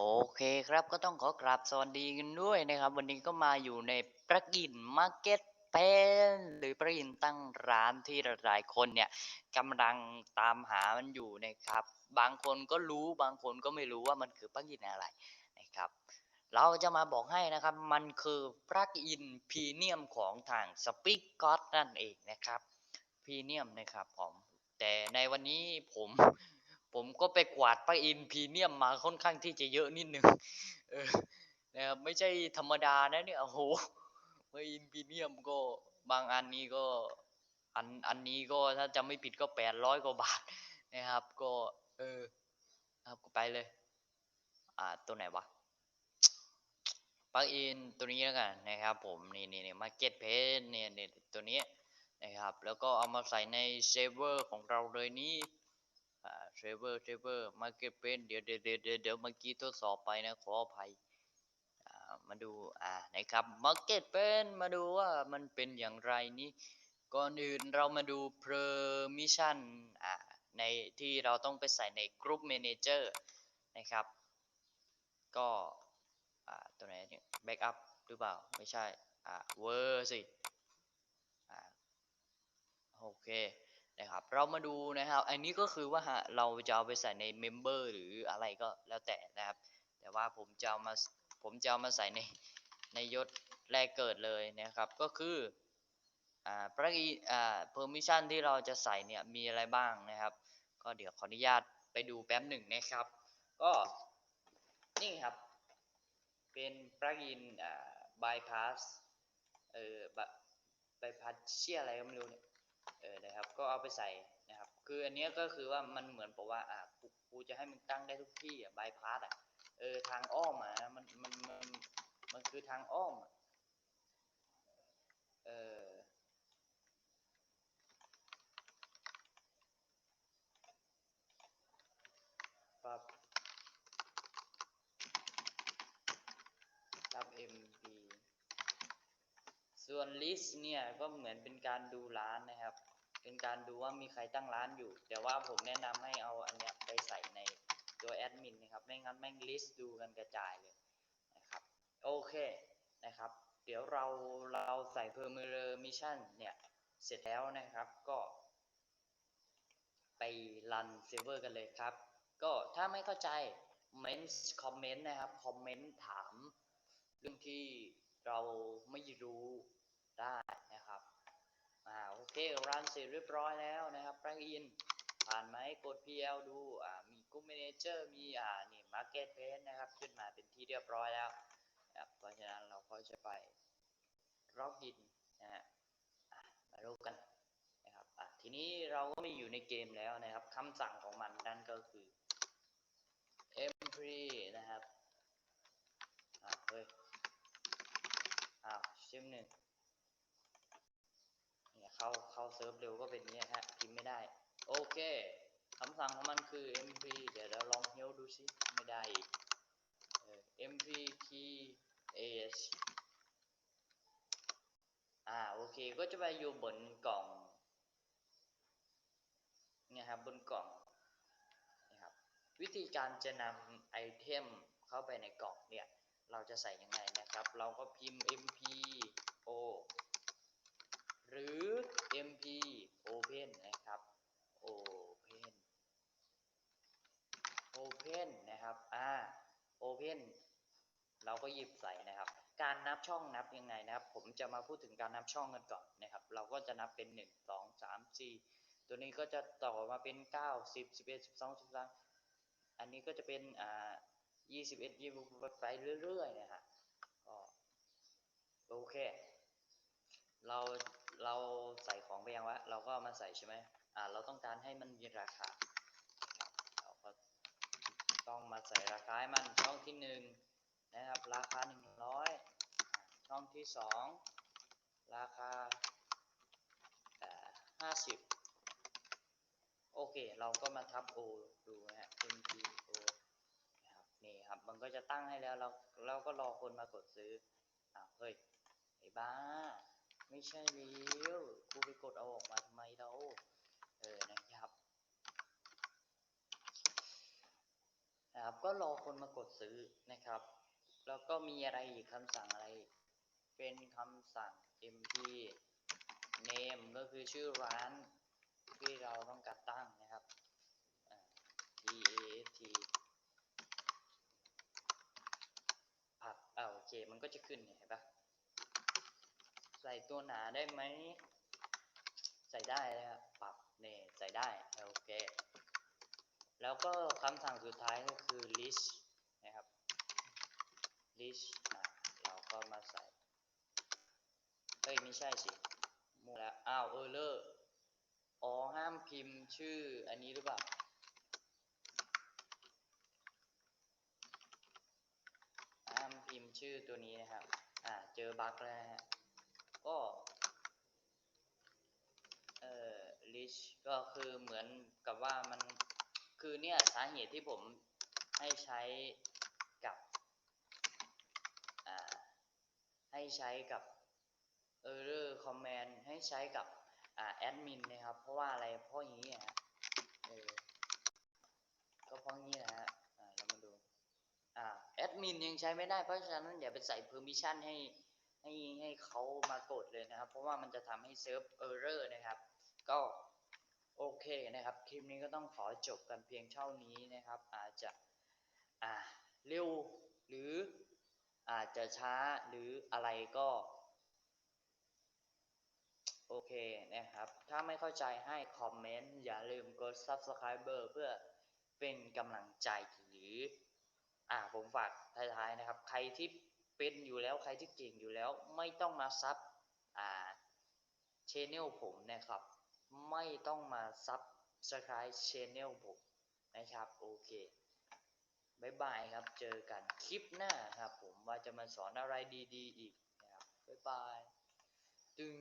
โอเคครับก็ต้องขอกราบสวัสดีกันด้วยนะครับ วันนี้ก็มาอยู่ในปลั๊กอินมาร์เก็ตเพนหรือปลั๊กอินตั้งร้านที่หลายๆคนเนี่ยกำลังตามหามันอยู่นะครับ บางคนก็รู้บางคนก็ไม่รู้ว่ามันคือปลั๊กอินอะไรนะครับ เราจะมาบอกให้นะครับมันคือปลั๊กอินพรีเมียมของทางสปิกก็ตนั่นเองนะครับพรีเมียมนะครับผมแต่ในวันนี้ผม ผมก็ไปกวาดปักอินพรีเมียมมาค่อนข้างที่จะเยอะนิดนึงเออนะครับไม่ใช่ธรรมดานะเนี่ยโอ้โหปลั๊กอินพรีเมียมก็บางอันนี้ก็อันอันนี้ก็ถ้าจำไม่ผิดก็แปดร้อยกว่าบาทนะครับ ก็เออครับก็ไปเลย อ่าตัวไหนวะปลั๊กอินตัวนี้แล้วกันนะครับ ผมนี่นี่นี่มาเก็ตเพจเนี่ยเนี่ยตัวนี้นะครับ แล้วก็เอามาใส่ในเซฟเวอร์ของเราเลยนี้อ่ เทรเวอร์เทรเวอร์มาเก็ตเป็นเดี๋ยวเดี๋ยวเดี๋ยวเดี๋ยวเมื่อกี้ทดสอบไปนะ ขออภัยมาดูอ่านะครับมาเก็ตเป็นมาดูว่ามันเป็นอย่างไรนี้ก่อนอื่นเรามาดู permission อ่าในที่เราต้องไปใส่ใน group manager นะครับ ก็อ่าตัวไหนเนี่ย backup หรือเปล่า ไม่ใช่อ่า ver สิอ่าโอเค นะครับเรามาดูนะครับ อันนี้ก็คือว่าเราจะเอาไปใส่ในเมมเบอร์หรืออะไรก็แล้วแต่นะครับ แต่ว่าผมจะเอามาผมจะเอามาใส่ในในยศแรกเกิดเลยนะครับก็คืออ่าพระอีอ่า permission ที่เราจะใส่เนี่ยมีอะไรบ้างนะครับ ก็เดี๋ยวขออนุญาตไปดูแป๊บหนึ่งนะครับ ก็นี่ครับ เป็น plugin อ่า bypass เออ bypass เชี่ยอะไรก็ไม่รู้เนี่ย ออนะครับ ก็เอาไปใส่นะครับ คืออันนี้ก็คือว่ามันเหมือนกับว่าอ่ากูจะให้มึงตั้งได้ทุกที่อะบายพาสอะเออทางอ้อมอะมันมันมันมันคือทางอ้อมเออรับ MP ส่วน list เนี่ยก็เหมือนเป็นการดูร้านนะครับ เป็นการดูว่ามีใครตั้งร้านอยู่ แต่ว่าผมแนะนำให้เอาอันเนี้ยไปใส่ในตัวแอดมินนะครับ ไม่งั้นแม่ง list ดูกันกระจายเลยนะครับ โอเคนะครับ เดี๋ยวเราเราใส่ permission เนี่ย เสร็จแล้วนะครับก็ไปรันเซิร์ฟเวอร์กันเลยครับ ก็ถ้าไม่เข้าใจเมนคอมเมนต์นะครับ คอมเมนต์ถาม เรื่องที่เราไม่รู้ได้นะครับ อ่าโอ เครันเสร็จเรียบร้อยแล้วนะครับแปลั๊กอินผ่านไหมกด PL ดูอ่ามีก r ุ p เม a เจอร์มีอ่านี่ Market p a c e นะครับ ขึ้นมาเป็นที่เรียบร้อยแล้วนะครับเพราะฉะนั้นเราก็จะไปล็อกอินนะฮะมาดูกันนะครับอะทีนี้เราก็มีอยู่ในเกมแล้วนะครับคำสั่งของมันนั่นก็คือ empty นะครับอ่าเฮ้ยอ้าวชิมหนึ่ง เข้าเข้าเซิร์ฟเร็วก็เป็นอย่างเงี้ยฮะพิมพ์ไม่ได้ โอเคคำสั่งของมันคือ mp เดี๋ยวเราลองเฮลดูซิไม่ได้อีก mp key h อ่าโอเคก็จะไปอยู่บนกล่องเนี่ยครับบนกล่องนะครับวิธีการจะนำไอเทมเข้าไปในกล่องเนี่ยเราจะใส่ยังไงนะครับ เราก็พิมพ์ mp o หรือ mp open นะครับ open open นะครับ อ่า open เราก็หยิบใส่นะครับ การนับช่องนับยังไงนะครับ ผมจะมาพูดถึงการนับช่องกันก่อนนะครับ เราก็จะนับเป็น 1 2 3 4 ตัวนี้ก็จะต่อมาเป็น 9 10 11 12 13 อันนี้ก็จะเป็น อ่า 21 20ไปเรื่อยๆนะฮะก็โอเค เรา เราใส่ของไปยังวะ เราก็มาใส่ใช่ไหมอ่า เราต้องการให้มันมีราคา เราก็ต้องมาใส่ราคาให้มันช่องที่หนึ่งนะครับ ราคาหนึ่งร้อยช่องที่สองราคาห้าสิบโอเค เราก็มาทับ O ดูนะฮะ MPO นะครับ นี่ครับ มันก็จะตั้งให้แล้ว เรา เราก็รอคนมากดซื้ออ้าวเฮ้ย ไอ้บ้า ไม่ใช่เลี้ยวกูไปกดเอาออกมาทำไมเราเออนะครับนะครับ ก็รอคนมากดซื้อนะครับ แล้วก็มีอะไรอีกคำสั่งอะไร เป็นคำสั่ง mp name ก็คือชื่อร้านที่เราต้องการตั้งนะครับอ่า t a t ผัดอ่าโอเค มันก็จะขึ้นเห็นปะ ใส่ตัวหนาได้ไหม ใส่ได้นะครับปรับเนี่ยใส่ได้โอเค แล้วก็คำสั่งสุดท้ายก็คือ list นะครับ list อะเราก็มาใส่ เฮ้ย ไม่ใช่สิมัวแล้วอ้าว error อ๋อ ห้ามพิมพ์ชื่ออันนี้หรือเปล่าห้ามพิมพ์ชื่อตัวนี้นะครับ อ่า เจอบั๊กแล้วฮะ ก็เอ่อ list ก็คือเหมือนกับว่ามันคือเนี่ยสาเหตุที่ผมให้ใช้กับให้ใช้กับ error command ให้ใช้กับอ่า admin นะครับ เพราะว่าอะไรเพราะอย่างนี้ฮะเออก็เพราะงี้นะฮะอ่าเรามาดูอ่าแอดมินยังใช้ไม่ได้เพราะฉะนั้นอย่าไปใส่ permission ให้ ให้ให้เขามากดเลยนะครับ เพราะว่ามันจะทำให้เซิร์ฟ error นะครับ ก็โอเคนะครับ คลิปนี้ก็ต้องขอจบกันเพียงเท่านี้นะครับ อาจจะอ่าเร็วหรืออาจจะช้าหรืออะไรก็โอเคนะครับ ถ้าไม่เข้าใจให้คอมเมนต์ อย่าลืมกด subscriber เพื่อเป็นกำลังใจหรือ อ่าผมฝากท้ายๆนะครับ ใครที่ เป็นอยู่แล้วใครที่เก่งอยู่แล้ว ไม่ต้องมาซับอ่าชแนลผมนะครับ ไม่ต้องมาซับสไครต์ชแนลผมนะครับโอเคบายบายครับเจอกันคลิปหน้าครับผมว่าจะมาสอนอะไรดี ๆ อีกนะครับบายบายตึง